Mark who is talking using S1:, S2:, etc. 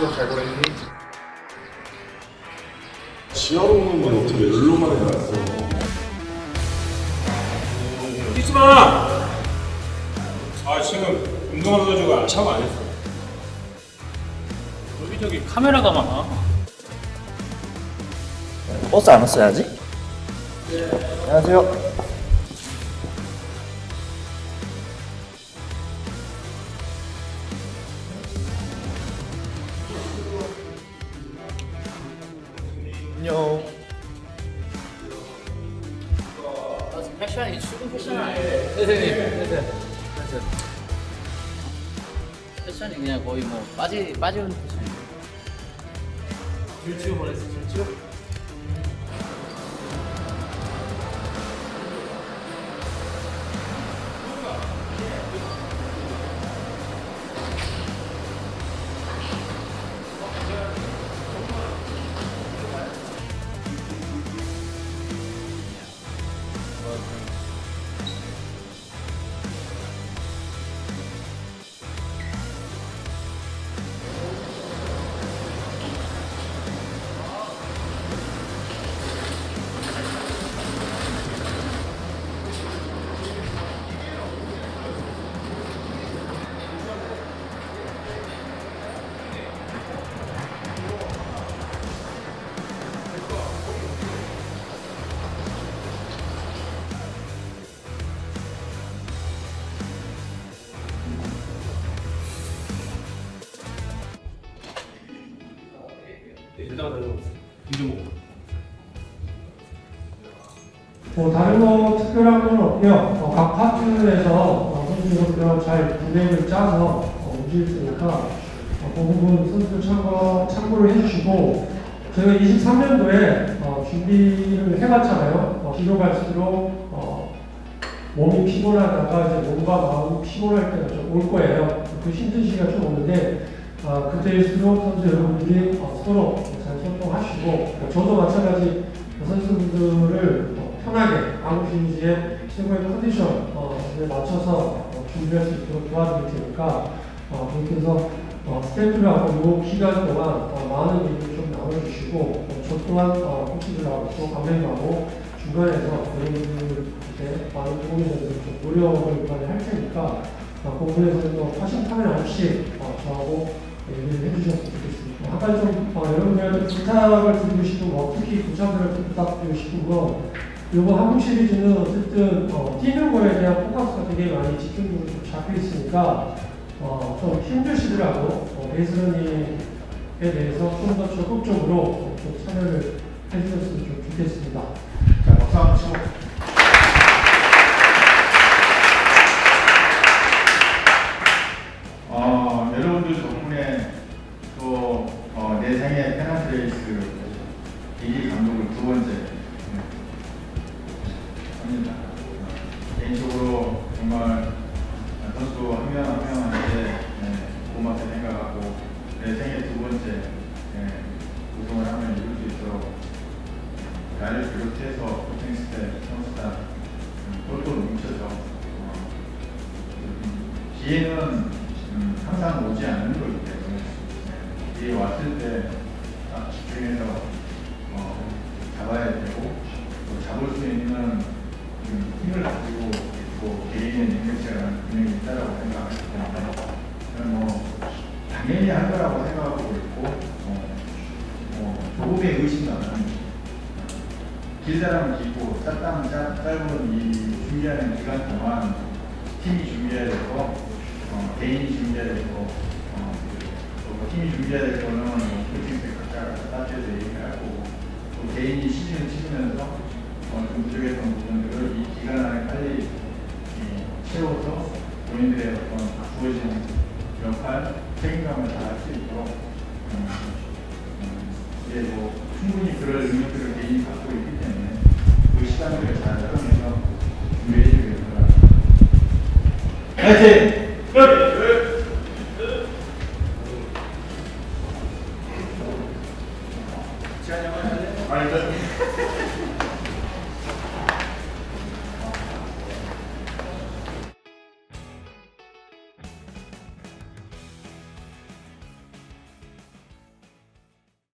S1: 수업 잘 보냈니?
S2: 지하로 오는 건 어떻게 열로만 해놨어?
S3: 뛰지 마! 아 지금 운동하는 가지고 샤워 안 했어. 여기저기 카메라가 많아.
S4: 버스 안 왔어야지? 안녕하세요. 안녕.
S5: 패션이 출근 패션 아니에요? 선생님, 선생님. 패션이 그냥 거의 뭐 빠지 빠지는 패션이에요. 줄치고 보냈어, 줄치고?
S3: 일단 김종국.
S6: 뭐 다른 거 특별한 건 없고요. 어, 각 파트에서 어, 선수들과 잘 구획을 짜서 어, 움직일 테니까 어, 그 부분 선수들 참고, 참고를 해주시고 저희가 23년도에 어, 준비를 해봤잖아요. 어, 뒤로 갈수록 어, 몸이 피곤하다가 이제 몸과 마음이 피곤할 때가 좀 올 거예요. 그 힘든 시기가 좀 오는데 아, 그때일수록 선수 여러분들이 어, 서로 잘 소통하시고 저도 마찬가지 선수분들을 어, 편하게 아무 주인지의 최고의 컨디션에 맞춰서 어, 준비할 수 있도록 도와드릴 테니까 어, 그렇게 해서 어, 스태프들하고 이 기간 동안 어, 많은 일을 좀 나눠주시고 어, 저 또한 어, 코치들하고 또 감독님하고 중간에서 여러분들한테 많은 도움이 좀 노력을 많이 할 테니까 어, 그 부분에서는 또 화신탄회 없이 어, 저하고 얘기를 해주셨으면 좋겠습니다. 한 가지 좀 어, 여러분들한테 부탁을 드리고 싶은 거, 특히 부자들한테 부탁드리고 싶은 건 이번 한국 시리즈는 어쨌든 어, 뛰는 거에 대한 포커스가 되게 많이 집중적으로 좀 잡혀 있으니까 어, 좀 힘드시더라도 어, 레슬링에 대해서 좀 더 적극적으로 어, 좀 참여를 해주셨으면 좀 좋겠습니다.
S7: 또 어, 내 생애 페널트레이스 이기 감독을 두 번째 네, 합니다. 개인적으로 정말 선수 한 명 한 명한테 네, 고맙게 생각하고 내 생애 두 번째 네, 우승을 하면 이룰 수 있도록 나를 비롯해서 코칭 스텝, 선수단 음, 똘똘 뭉쳐서 어, 기회는 음, 항상 오지 않는 거기 때문에 왔을 때 딱 집중해서 어, 잡아야 되고 또 잡을 수 있는 음, 힘을 가지고 있고 개인의 능력치가 분명히 있다라고 생각하기 때문에 뭐 당연히 할 거라고 생각하고 있고 어, 뭐 조금의 합니다. 길다면 길고 짧다면 짧, 짧은 이 준비하는 기간 동안 팀이 준비해야 되고 어, 개인이 준비해야 되고 어, 또 팀이 준비해야 될 거는 뭐 코칭들 각자 따져서 얘기하고 또 개인이 시즌을 치르면서 어, 좀 부족했던 부분들을 이 기간 안에 빨리 이, 채워서 본인들의 어떤 주어진 역할, 책임감을 다할 수 있도록 음, 음, 이제 뭐 충분히 그럴 능력들을 개인이 갖고 있기 때문에 그 시간들을 잘 활용해서 준비해 주길 바랍니다. 화이팅!